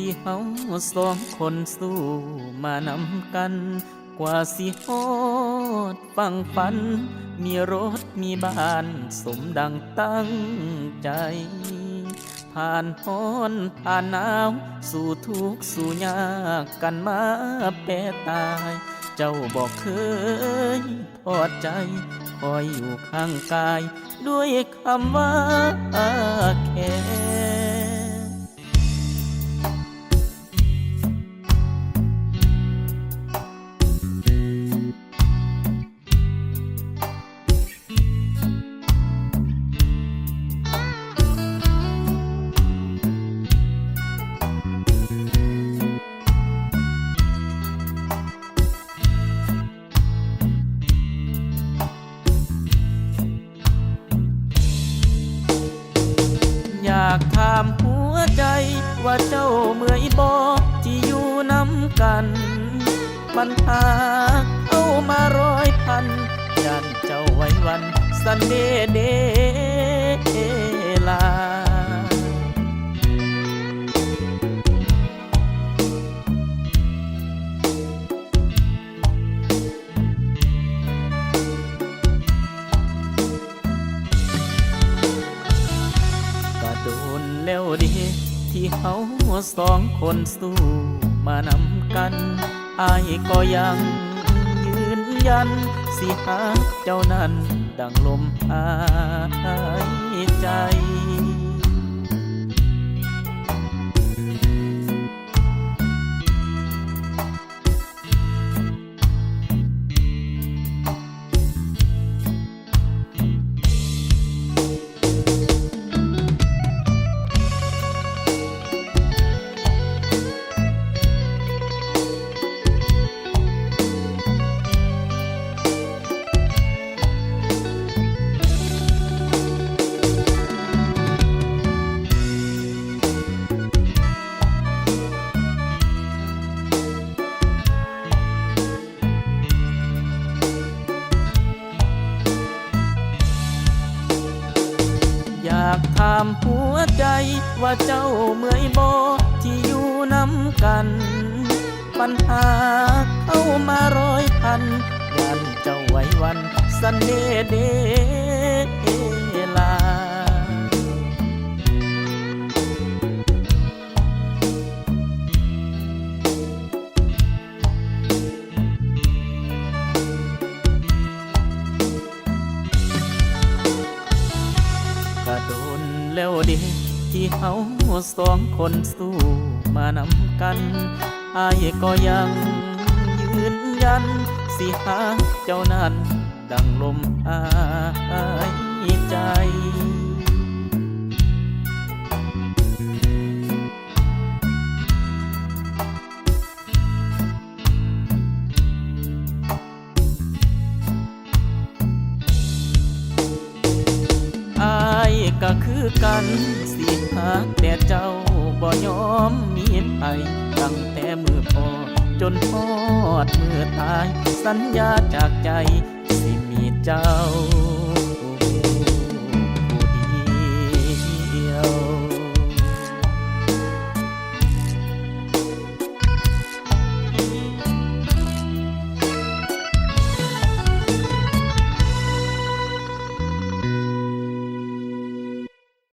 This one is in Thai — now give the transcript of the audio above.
ที่เฮาสองคนสู้มานำกัน กว่าสิฮอดฟังฝัน มีรถมีบ้านสมดังตั้งใจ ผ่านฮ้อนผ่านหนาว สู่ทุกสู่ยากกันมาแปรตาย เจ้าบอกเคยทอดใจคอยอยู่ข้างกาย ด้วยคำว่าแค่ากถามหัวใจ ว่าเจ้าเมื่อยบอกที่อยู่น้ำกัน ปัญหาเอามาร้อยพันยันเจ้าไว้วันสันเดเดลา เขาสองคนสู้มานำกันอายก็ยังยืนยัน สิหาเจ้านั้นดังลมหายใจามหัวใจว่าเจ้าเมื่อยบอที่อยู่น้ำกัน ปัญหาเข้ามาร้อยพันยันเจ้าไว้วันสันเดเดลาก็โดน แล้วเดิที่เฮาสองคนสู้มานำกันอายก็ยังยืนยัน สิหาเจ้านั้น ดังลมหายใจ คือกันสิหากแต่เจ้าบ่ยอมมีไปตั้งแต่มือพอจนทอดมือตาย สัญญาจากใจสิมีเจ้า